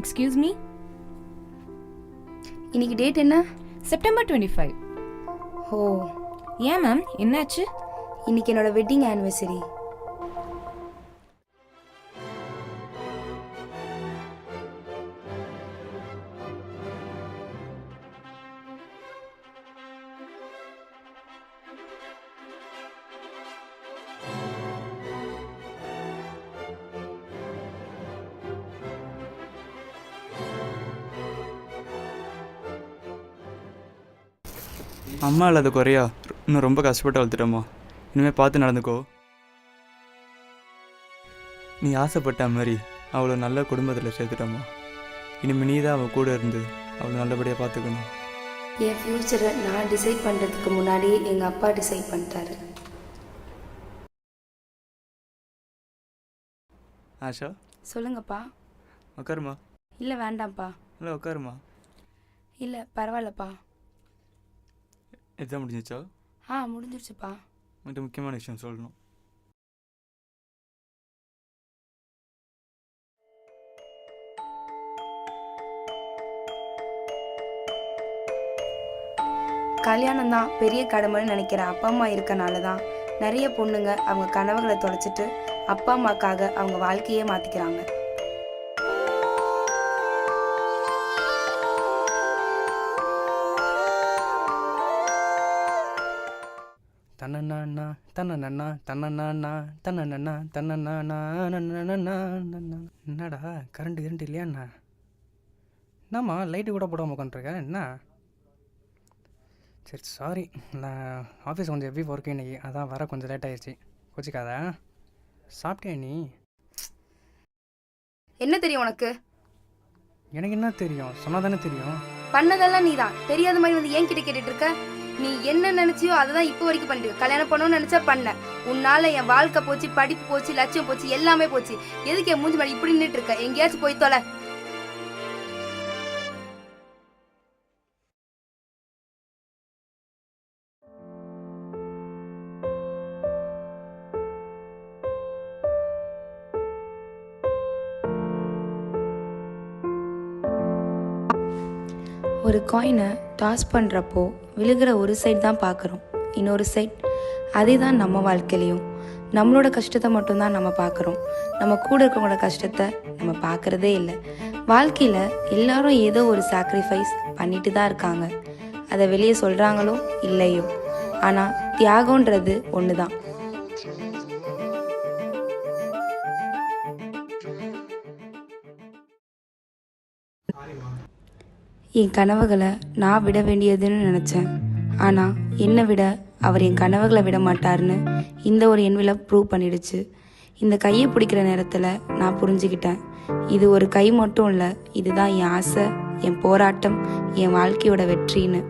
Excuse me இன்னைக்கு date என்ன September twenty five ஓ ஏன் மேம் என்னாச்சு இன்னைக்கு என்னோட வெட்டிங் ஆனிவர்சரி அம்மா இல்லாத குறையா? இன்னும் ரொம்ப கஷ்டப்பட்டு வளர்த்துட்டம்மா. இனிமேல் பார்த்து நடந்துக்கோ. நீ ஆசைப்பட்ட மாதிரி அவளை நல்ல குடும்பத்தில் சேர்த்துட்டம்மா. இனிமேல் நீ தான் அவள் கூட இருந்து அவளை நல்லபடியாக பார்த்துக்கணும். என் ஃப்யூச்சரை நான் டிசைட் பண்ணுறதுக்கு முன்னாடியே எங்கள் அப்பா டிசைட் பண்ணிட்டாரு. ஆஷா? சொல்லுங்கப்பா. உட்காருமா இல்லை வேண்டாம்ப்பா. இல்லை உட்காருமா இல்லை பரவாயில்லப்பா. எக்ஸாம் முடிஞ்சிச்சா ஆ முடிஞ்சிருச்சுப்பா. உன்கிட்ட முக்கியமான விஷயம் சொல்லணும். கல்யாணம் தான் பெரிய கடமைன்னு நினைக்கிற அப்பா அம்மா இருக்கனால தான் நிறைய பொண்ணுங்க அவங்க கனவுகளை தொலைச்சிட்டு அப்பா அம்மாக்காக அவங்க வாழ்க்கையே மாற்றிக்கிறாங்க தன்னண்ணா தன்னண்ணா தன்னண்ணா தன்னண்ணா தன்னண்ணா என்னடா கரண்ட் கரண்ட் இல்லையாண்ணா? என்னம்மா லைட்டு கூட போடாமல் உட்காந்துருக்க என்ன? சரி சாரி நான் ஆஃபீஸ் கொஞ்சம் ஹெவி ஒர்க்கு இன்னைக்கு? அதான் வர கொஞ்சம் லேட் ஆயிடுச்சு கோச்சிக்காத. சாப்பிட்டியா நீ? என்ன தெரியும் உனக்கு? எனக்கு என்ன தெரியும்? சொன்னால் தானே தெரியும். பண்ணதெல்லாம் நீதான். தெரியாத மாதிரி வந்து ஏன் கிட்ட கேட்டுட்டு இருக்க? நீ என்ன நினைச்சியோ அதுதான் இப்போ வரைக்கும் பண்ணிட்டு கல்யாணம் பண்ணணும்னு நினைச்சா பண்ண. உன்னால என் வாழ்க்கை போச்சு படிப்பு போச்சு லட்சியம் போச்சு எல்லாமே போச்சு. எதுக்கு என் மூஞ்சி மேல இப்படி நின்னுட்டு இருக்க? எங்கேயாச்சும் போய் தொலை. ஒரு காயினை டாஸ் பண்ணுறப்போ விழுகிற ஒரு சைட் தான் பார்க்குறோம். இன்னொரு சைட் அதே தான் நம்ம வாழ்க்கையிலையும். நம்மளோட கஷ்டத்தை மட்டும்தான் நம்ம பார்க்குறோம். நம்ம கூட இருக்கவங்களோட கஷ்டத்தை நம்ம பார்க்குறதே இல்லை. வாழ்க்கையில் எல்லாரும் ஏதோ ஒரு சாக்ரிஃபைஸ் பண்ணிட்டு தான் இருக்காங்க. அதை வெளியே சொல்கிறாங்களோ இல்லையோ. ஆனால் தியாகன்றது ஒன்று தான் என் கனவுகளை நான் விட வேண்டியதுன்னு நினச்சேன். ஆனால் என்னை விட அவர் என் கனவுகளை விட மாட்டார்னு இந்த ஒரு என்விலப் ப்ரூவ் பண்ணிடுச்சு. இந்த கையை பிடிக்கிற நேரத்தில் நான் புரிஞ்சுக்கிட்டேன். இது ஒரு கை மட்டும் இல்லை இதுதான் என் ஆசை என் போராட்டம் என் வாழ்க்கையோட வெற்றின்னு.